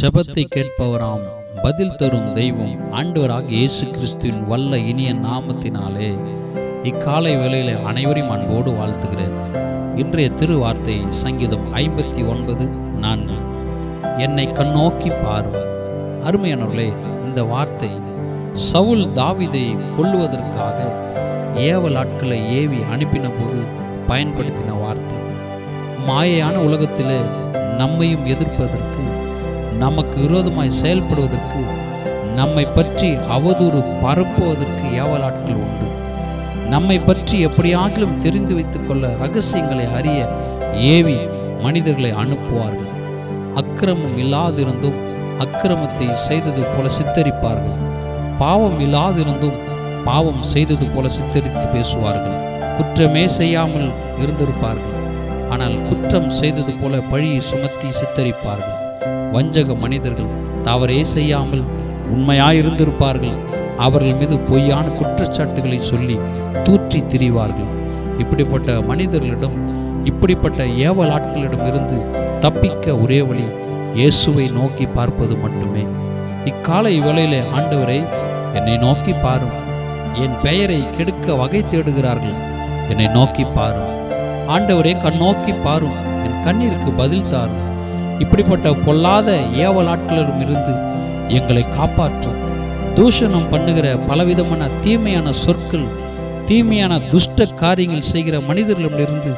ஜபத்தை கேட்பவராம். பதில் தரும் தெய்வம் ஆண்டவராக இயேசு கிறிஸ்துவின் வல்ல இனிய நாமத்தினாலே. இக்காலை வேளையிலே அனைவரையும் அன்போடு வாழ்த்துகிறேன். இன்றைய திருவார்த்தை சங்கீதம் ஐம்பத்தி ஒன்பது நான்கு. என்னை கண்ணோக்கி பாரும். அருமையானவர்களே இந்த வார்த்தை சவுல் தாவிதை கொள்வதற்காக ஏவல் ஆட்களை ஏவி அனுப்பின போது பயன்படுத்தின வார்த்தை. மாயையான உலகத்திலே நம்மையும் எதிர்ப்பதற்கு நமக்கு விரோதமாய் செயல்படுவதற்கு நம்மை பற்றி அவதூறு பரப்புவதற்கு ஏவலாட்கள் உண்டு. நம்மை பற்றி எப்படியாகிலும் தெரிந்து வைத்துக்கொள்ள ரகசியங்களை அறிய ஏவி மனிதர்களை அனுப்புவார்கள். அக்கிரமம் இல்லாதிருந்தும் அக்கிரமத்தை செய்தது போல சித்தரிப்பார்கள். பாவம் இல்லாதிருந்தும் பாவம் செய்தது போல சித்தரித்து பேசுவார்கள். குற்றமே செய்யாமல் இருந்திருப்பார்கள். ஆனால் குற்றம் செய்தது போல பழியை சுமத்தி சித்தரிப்பார்கள். வஞ்சக மனிதர்கள் தவறே செய்யாமல் உண்மையாயிருந்திருப்பார்கள். அவர்கள் மீது பொய்யான குற்றச்சாட்டுகளை சொல்லி தூற்றி திரிவார்கள். இப்படிப்பட்ட மனிதர்களிடம் இப்படிப்பட்ட ஏவல் ஆட்களிடம் இருந்து தப்பிக்க ஒரே வழி இயேசுவை நோக்கி பார்ப்பது மட்டுமே. இக்காலை வேளையிலே ஆண்டவரை என்னை நோக்கி பாரும். என் பெயரை கெடுக்க வகை தேடுகிறார்கள். என்னை நோக்கி பாரும். ஆண்டவரே கண்ணோக்கி பாரும். என் கண்ணீருக்கு பதில் தாரும். இப்படிப்பட்ட பொல்லாத ஏவலாட்களிடம் இருந்து எங்களை காப்பாற்றும். தூஷணம் பண்ணுகிற பலவிதமான தீமையான சொற்கள் தீமையான துஷ்ட காரியங்கள் செய்கிற மனிதர்களிடமிருந்து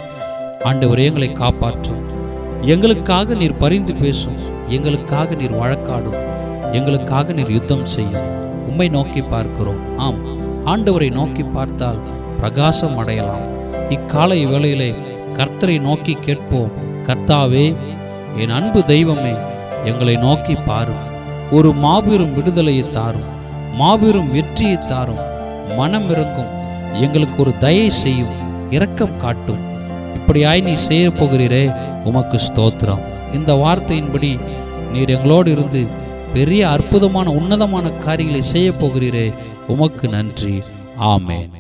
ஆண்டவர் எங்களை காப்பாற்றும். எங்களுக்காக நீர் பரிந்து பேசும் எங்களுக்காக நீர் வழக்காடும் எங்களுக்காக நீர் யுத்தம் செய்யும். உம்மை நோக்கி பார்க்கிறோம். ஆம் ஆண்டவரை நோக்கி பார்த்தால் பிரகாசம் அடையலாம். இக்காலை வேளையிலே கர்த்தரை நோக்கி கேட்போம். கர்த்தாவே என் அன்பு தெய்வமே எங்களை நோக்கி பாரும். ஒரு மாபெரும் விடுதலையை தாரும் மாபெரும் வெற்றியை தாரும். மனம் இறங்கும் எங்களுக்கு ஒரு தயை செய்யும் இரக்கம் காட்டும். இப்படியாய் நீ செய்ய போகிறீரே உமக்கு ஸ்தோத்திரம். இந்த வார்த்தையின்படி நீர் எங்களோடு இருந்து பெரிய அற்புதமான உன்னதமான காரியங்களை செய்ய போகிறீரே உமக்கு நன்றி. ஆமேன்.